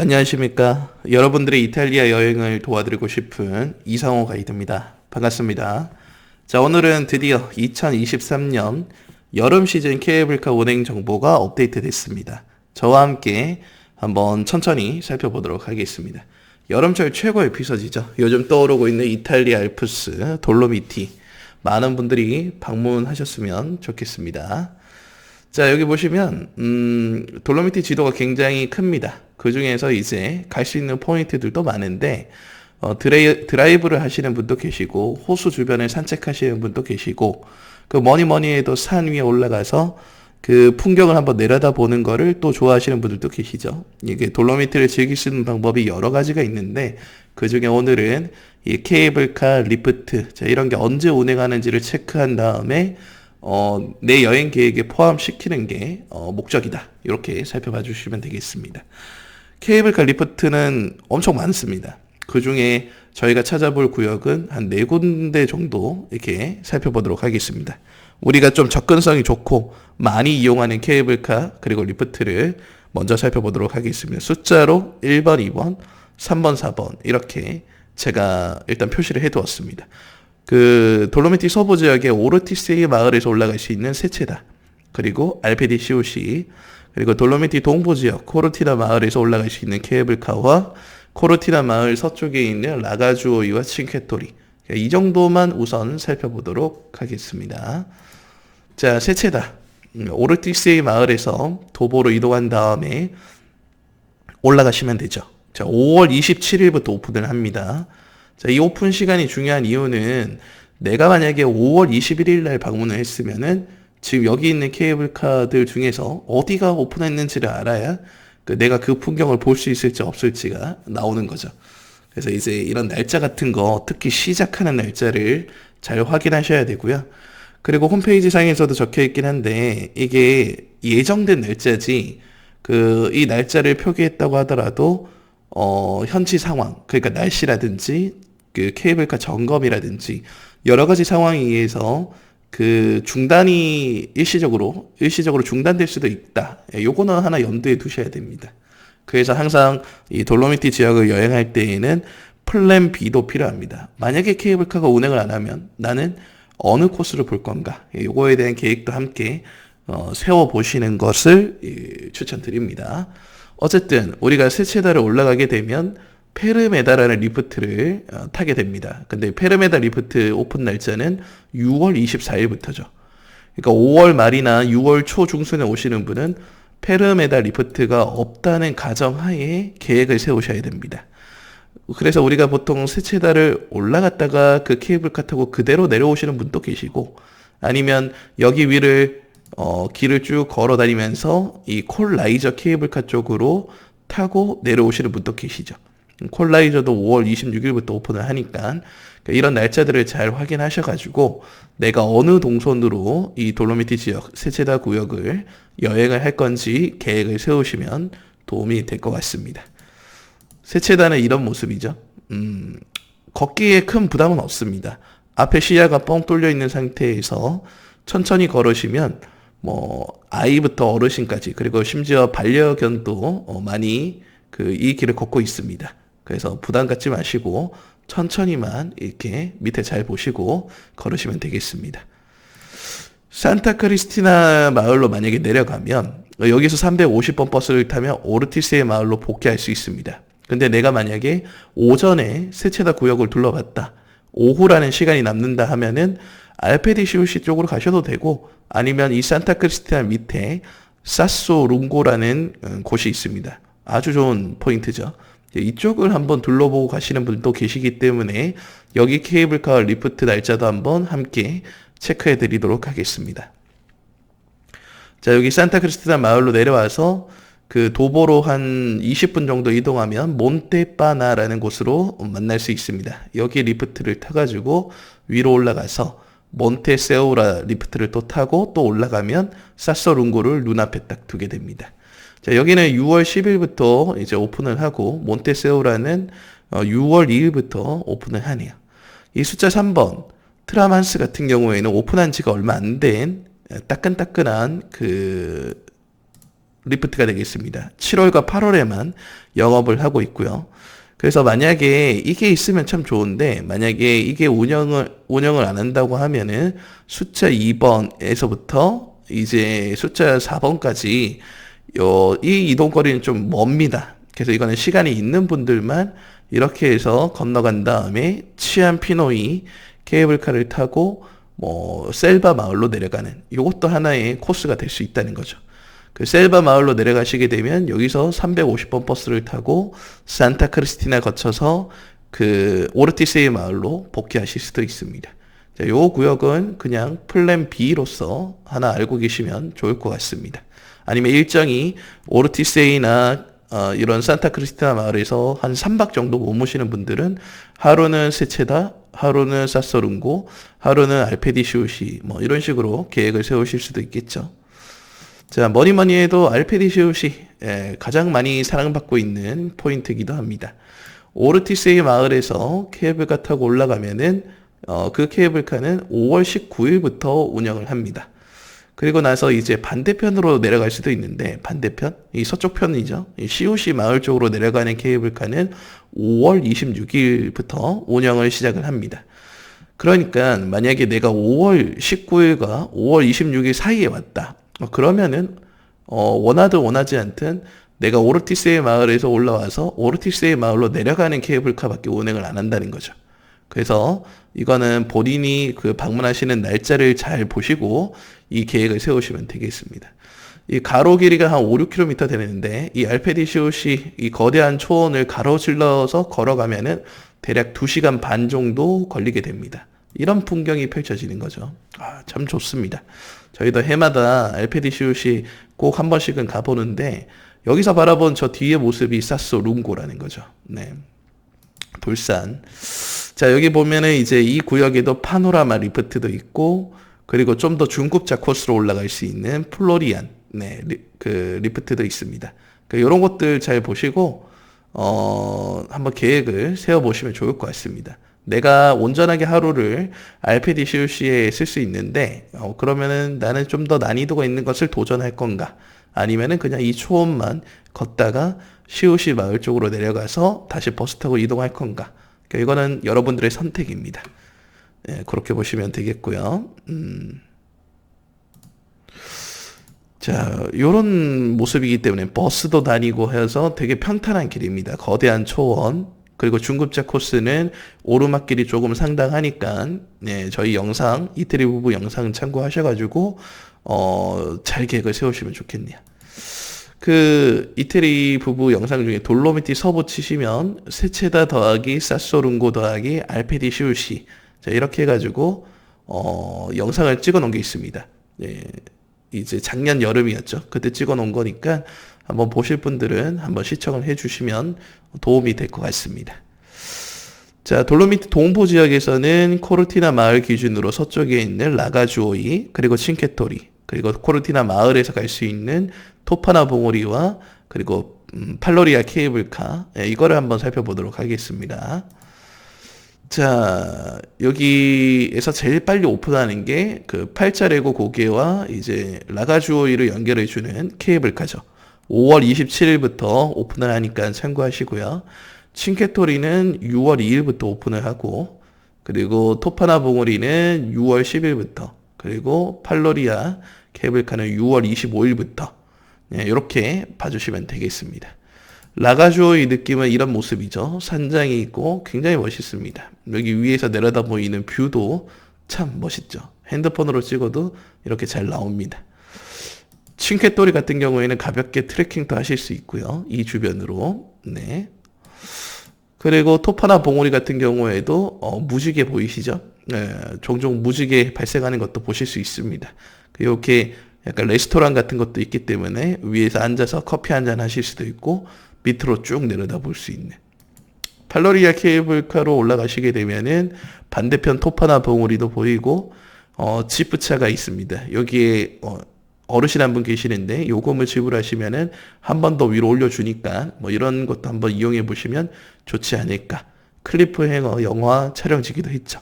안녕하십니까. 여러분들의 이탈리아 여행을 도와드리고 싶은 이상호 가이드입니다. 반갑습니다. 자, 오늘은 드디어 2023년 여름 시즌 케이블카 운행 정보가 업데이트 됐습니다. 저와 함께 한번 천천히 살펴보도록 하겠습니다. 여름철 최고 에피소드죠. 요즘 떠오르고 있는 이탈리아 알프스 돌로미티. 많은 분들이 방문하셨으면 좋겠습니다. 자, 여기 보시면, 음, 돌로미티 지도가 굉장히 큽니다. 그 중에서 이제 갈 수 있는 포인트들도 많은데, 어, 드레이, 드라이브를 하시는 분도 계시고, 호수 주변을 산책하시는 분도 계시고, 그 뭐니 뭐니 해도 산 위에 올라가서 그 풍경을 한번 내려다 보는 거를 또 좋아하시는 분들도 계시죠. 이게 돌로미티를 즐길 수 있는 방법이 여러 가지가 있는데, 그 중에 오늘은 이 케이블카, 리프트, 자, 이런 게 언제 운행하는지를 체크한 다음에, 어, 내 여행 계획에 포함시키는 게 어, 목적이다. 이렇게 살펴봐 주시면 되겠습니다. 케이블카 리프트는 엄청 많습니다. 그 중에 저희가 찾아볼 구역은 한 네 군데 정도 이렇게 살펴보도록 하겠습니다. 우리가 좀 접근성이 좋고 많이 이용하는 케이블카 그리고 리프트를 먼저 살펴보도록 하겠습니다. 숫자로 1번, 2번, 3번, 4번 이렇게 제가 일단 표시를 해 두었습니다. 그 돌로미티 서부 지역의 오르티스의 마을에서 올라갈 수 있는 세체다. 그리고 알페디 COC 그리고 돌로미티 동부 지역 코르티나 마을에서 올라갈 수 있는 케이블카와 코르티나 마을 서쪽에 있는 라가주오이와 칭케토리 이 정도만 우선 살펴보도록 하겠습니다. 자, 세체다. 음, 오르티스의 마을에서 도보로 이동한 다음에 올라가시면 되죠. 자, 5월 27일부터 오픈을 합니다. 자, 이 오픈 시간이 중요한 이유는 내가 만약에 5월 21일 날 방문을 했으면은 지금 여기 있는 케이블카들 중에서 어디가 오픈했는지를 알아야 그 내가 그 풍경을 볼 수 있을지 없을지가 나오는 거죠. 그래서 이제 이런 날짜 같은 거 특히 시작하는 날짜를 잘 확인하셔야 되고요. 그리고 홈페이지 상에서도 적혀 있긴 한데 이게 예정된 날짜지 그 이 날짜를 표기했다고 하더라도 어 현지 상황 그러니까 날씨라든지 그 케이블카 점검이라든지 여러 가지 상황에 의해서 그 중단이 일시적으로 일시적으로 중단될 수도 있다. 예, 요거는 하나 염두에 두셔야 됩니다. 그래서 항상 이 돌로미티 지역을 여행할 때에는 플랜 B도 필요합니다. 만약에 케이블카가 운행을 안 하면 나는 어느 코스를 볼 건가? 예, 요거에 대한 계획도 함께 어, 세워 보시는 것을 예, 추천드립니다. 어쨌든 우리가 세체다를 올라가게 되면 페르메다라는 리프트를 어, 타게 됩니다. 근데 페르메다 리프트 오픈 날짜는 6월 24일부터죠. 그러니까 5월 말이나 6월 초 중순에 오시는 분은 페르메다 리프트가 없다는 가정하에 계획을 세우셔야 됩니다. 그래서 우리가 보통 세체다를 올라갔다가 그 케이블카 타고 그대로 내려오시는 분도 계시고 아니면 여기 위를 어, 길을 쭉 걸어 다니면서 이 콜라이저 케이블카 쪽으로 타고 내려오시는 분도 계시죠. 콜라이저도 5월 26일부터 오픈을 하니까 그러니까 이런 날짜들을 잘 확인하셔가지고 내가 어느 동선으로 이 돌로미티 지역 세체다 구역을 여행을 할 건지 계획을 세우시면 도움이 될 것 같습니다. 세체다는 이런 모습이죠. 음, 걷기에 큰 부담은 없습니다. 앞에 시야가 뻥 뚫려 있는 상태에서 천천히 걸으시면 뭐 아이부터 어르신까지 그리고 심지어 반려견도 어, 많이 그 이 길을 걷고 있습니다. 그래서 부담 갖지 마시고 천천히만 이렇게 밑에 잘 보시고 걸으시면 되겠습니다. 산타크리스티나 마을로 만약에 내려가면 여기서 350번 버스를 타면 오르티스의 마을로 복귀할 수 있습니다. 근데 내가 만약에 오전에 세체다 구역을 둘러봤다. 오후라는 시간이 남는다 하면은 알페디시우시 쪽으로 가셔도 되고 아니면 이 산타크리스티나 밑에 사소 룽고라는 음, 곳이 있습니다. 아주 좋은 포인트죠. 이쪽을 한번 둘러보고 가시는 분도 계시기 때문에 여기 케이블카 리프트 날짜도 한번 함께 체크해 드리도록 하겠습니다. 자, 여기 산타크리스티나 마을로 내려와서 그 도보로 한 20분 정도 이동하면 몬테파나라는 곳으로 만날 수 있습니다. 여기 리프트를 타가지고 위로 올라가서 몬테세우라 리프트를 또 타고 또 올라가면 사서룽고를 눈앞에 딱 두게 됩니다. 자, 여기는 6월 10일부터 이제 오픈을 하고 몬테세오라는 6월 어, 2일부터 오픈을 하네요. 이 숫자 3번 트라만스 같은 경우에는 오픈한 지가 얼마 안 된 따끈따끈한 그 리프트가 되겠습니다. 7월과 8월에만 영업을 하고 있고요. 그래서 만약에 이게 있으면 참 좋은데 만약에 이게 운영을 운영을 안 한다고 하면은 숫자 2번에서부터 이제 숫자 4번까지 요, 이 이동거리는 좀 멉니다. 그래서 이거는 시간이 있는 분들만 이렇게 해서 건너간 다음에 치안 피노이 케이블카를 타고 뭐 셀바 마을로 내려가는 이것도 하나의 코스가 될 수 있다는 거죠. 그 셀바 마을로 내려가시게 되면 여기서 350번 버스를 타고 산타 크리스티나 거쳐서 그 오르티스의 마을로 복귀하실 수도 있습니다. 자, 요 구역은 그냥 플랜 B로서 하나 알고 계시면 좋을 것 같습니다. 아니면 일정이 오르티세이나 어, 이런 산타 크리스티나 마을에서 한 3박 정도 머무시는 분들은 하루는 세체다, 하루는 사소룬고, 하루는 알페디시우시 뭐 이런 식으로 계획을 세우실 수도 있겠죠. 자, 뭐니 뭐니 해도 알페디시우시 예, 가장 많이 사랑받고 있는 포인트이기도 합니다. 오르티스의 마을에서 케이블카 타고 올라가면은 어, 그 케이블카는 5월 19일부터 운영을 합니다. 그리고 나서 이제 반대편으로 내려갈 수도 있는데 반대편 이 서쪽 편이죠. 이 시오시 마을 쪽으로 내려가는 케이블카는 5월 26일부터 운영을 시작을 합니다. 그러니까 만약에 내가 5월 19일과 5월 26일 사이에 왔다. 어, 그러면은 어, 원하든 원하지 않든 내가 오르티스의 마을에서 올라와서 오르티스의 마을로 내려가는 케이블카밖에 운행을 안 한다는 거죠. 그래서 이거는 본인이 그 방문하시는 날짜를 잘 보시고 이 계획을 세우시면 되겠습니다. 이 가로 길이가 한 5, 6km 되는데 이 알페디시오시 이 거대한 초원을 가로질러서 걸어가면은 대략 2시간 반 정도 걸리게 됩니다. 이런 풍경이 펼쳐지는 거죠. 아, 참 좋습니다. 저희도 해마다 알페디시오시 꼭 한 번씩은 가보는데 여기서 바라본 저 뒤의 모습이 사소 룽고라는 거죠. 네. 돌산. 자, 여기 보면은 이제 이 구역에도 파노라마 리프트도 있고, 그리고 좀 더 중급자 코스로 올라갈 수 있는 플로리안, 네, 리, 그 리프트도 있습니다. 그 이런 것들 잘 보시고, 어, 한번 계획을 세워보시면 좋을 것 같습니다. 내가 온전하게 하루를 알페디 시우시에 쓸 수 있는데, 어, 그러면은 나는 좀 더 난이도가 있는 것을 도전할 건가? 아니면은 그냥 이 초원만 걷다가 시우시 마을 쪽으로 내려가서 다시 버스 타고 이동할 건가? 그러니까 이거는 여러분들의 선택입니다. 예, 그렇게 보시면 되겠고요. 음. 자, 요런 모습이기 때문에 버스도 다니고 해서 되게 평탄한 길입니다. 거대한 초원, 그리고 중급자 코스는 오르막길이 조금 상당하니까, 네, 저희 영상, 이태리 부부 영상 참고하셔가지고, 어, 잘 계획을 세우시면 좋겠네요. 그 이태리 부부 영상 중에 돌로미티 서부 치시면 세체다 더하기 사소룬고 더하기 알페디 시울시 자 이렇게 해가지고 어 영상을 찍어 놓은 게 있습니다. 예, 이제 작년 여름이었죠. 그때 찍어 놓은 거니까 한번 보실 분들은 한번 시청을 해주시면 도움이 될 것 같습니다. 자, 돌로미티 동부 지역에서는 코르티나 마을 기준으로 서쪽에 있는 라가주오이, 그리고 칭케토리, 그리고 코르티나 마을에서 갈 수 있는 토파나 봉우리와 그리고 음, 팔로리아 케이블카 예, 이거를 한번 살펴보도록 하겠습니다. 자 여기에서 제일 빨리 오픈하는 게 그 팔자레고 고개와 이제 라가주오이를 연결해 주는 케이블카죠. 5월 27일부터 오픈을 하니까 참고하시고요. 칭케토리는 6월 2일부터 오픈을 하고 그리고 토파나 봉우리는 6월 10일부터 그리고 팔로리아 케이블카는 6월 25일부터 네, 이렇게 봐주시면 되겠습니다. 라가주오의 느낌은 이런 모습이죠. 산장이 있고 굉장히 멋있습니다. 여기 위에서 내려다 보이는 뷰도 참 멋있죠. 핸드폰으로 찍어도 이렇게 잘 나옵니다. 칭케토리 같은 경우에는 가볍게 트레킹도 하실 수 있고요. 이 주변으로. 네. 그리고 토파나 봉오리 같은 경우에도 어, 무지개 보이시죠? 네, 종종 무지개 발생하는 것도 보실 수 있습니다. 이렇게 약간 레스토랑 같은 것도 있기 때문에 위에서 앉아서 커피 한 잔 하실 수도 있고 밑으로 쭉 내려다 볼 수 있는 팔로리아 케이블카로 올라가시게 되면은 반대편 토파나 봉우리도 보이고 어 지프차가 있습니다. 여기에 어, 어르신 한 분 계시는데 요금을 지불하시면은 한 번 더 위로 올려주니까 뭐 이런 것도 한번 이용해 보시면 좋지 않을까. 클리프 행어 영화 촬영지기도 했죠.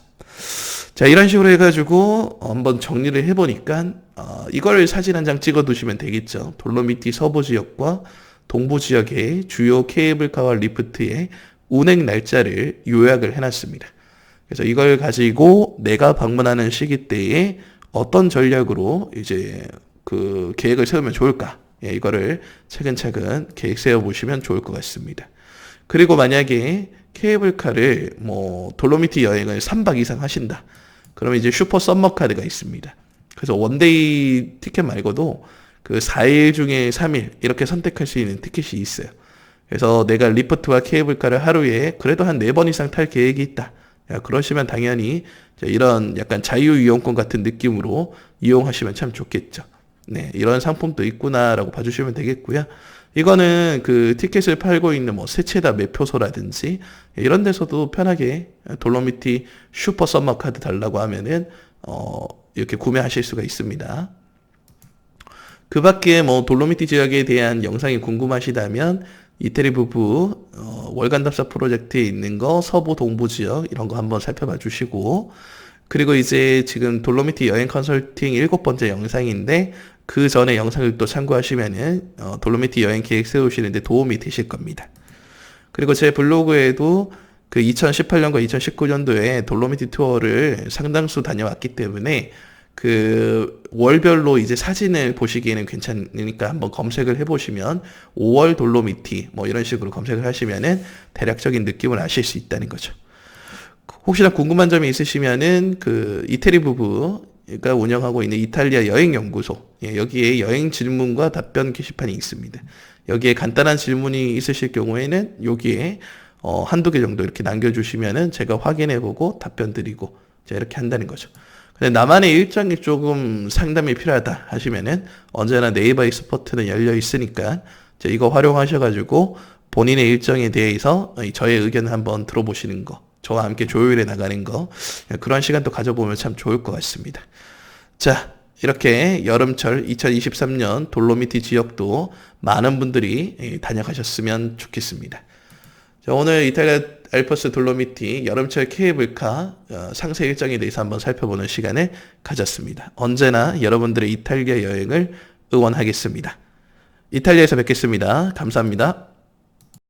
자, 이런 식으로 해가지고 한번 정리를 해보니까, 어, 이걸 사진 한 장 찍어 두시면 되겠죠. 돌로미티 서부 지역과 동부 지역의 주요 케이블카와 리프트의 운행 날짜를 요약을 해놨습니다. 그래서 이걸 가지고 내가 방문하는 시기 때에 어떤 전략으로 이제 그 계획을 세우면 좋을까? 예, 이거를 차근차근 계획 세워보시면 좋을 것 같습니다. 그리고 만약에 케이블카를 뭐 돌로미티 여행을 3박 이상 하신다. 그러면 이제 슈퍼 썸머 카드가 있습니다. 그래서 원데이 티켓 말고도 그 4일 중에 3일 이렇게 선택할 수 있는 티켓이 있어요. 그래서 내가 리프트와 케이블카를 하루에 그래도 한 4번 이상 탈 계획이 있다. 야, 그러시면 당연히 이런 약간 자유이용권 같은 느낌으로 이용하시면 참 좋겠죠. 네, 이런 상품도 있구나라고 봐주시면 되겠고요. 이거는 그 티켓을 팔고 있는 뭐 세체다 매표소라든지 이런 데서도 편하게 돌로미티 슈퍼 썸머 카드 달라고 하면은 어 이렇게 구매하실 수가 있습니다. 그 밖에 뭐 돌로미티 지역에 대한 영상이 궁금하시다면 이태리 부부 어, 월간 답사 프로젝트에 있는 거 서부 동부 지역 이런 거 한번 살펴봐 주시고 그리고 이제 지금 돌로미티 여행 컨설팅 일곱 번째 영상인데 그 전에 영상을 또 참고하시면은 어, 돌로미티 여행 계획 세우시는데 도움이 되실 겁니다. 그리고 제 블로그에도 그 2018년과 2019년도에 돌로미티 투어를 상당수 다녀왔기 때문에 그 월별로 이제 사진을 보시기에는 괜찮으니까 한번 검색을 해보시면 5월 돌로미티 뭐 이런 식으로 검색을 하시면은 대략적인 느낌을 아실 수 있다는 거죠. 혹시나 궁금한 점이 있으시면은 그 이태리 부부 가 운영하고 있는 이탈리아 여행 연구소 예, 여기에 여행 질문과 답변 게시판이 있습니다. 여기에 간단한 질문이 있으실 경우에는 여기에 어, 한두 개 정도 이렇게 남겨주시면은 제가 확인해보고 답변 드리고 자, 이렇게 한다는 거죠. 근데 나만의 일정이 조금 상담이 필요하다 하시면은 언제나 네이버 익스퍼트는 열려 있으니까 자, 이거 활용하셔가지고 본인의 일정에 대해서 저의 의견을 한번 들어보시는 거, 저와 함께 조율해 나가는 거 그런 시간도 가져보면 참 좋을 것 같습니다. 자, 이렇게 여름철 2023년 돌로미티 지역도 많은 분들이 다녀가셨으면 좋겠습니다. 자, 오늘 이탈리아 알퍼스 돌로미티 여름철 케이블카 어, 상세 일정에 대해서 한번 살펴보는 시간을 가졌습니다. 언제나 여러분들의 이탈리아 여행을 응원하겠습니다. 이탈리아에서 뵙겠습니다. 감사합니다.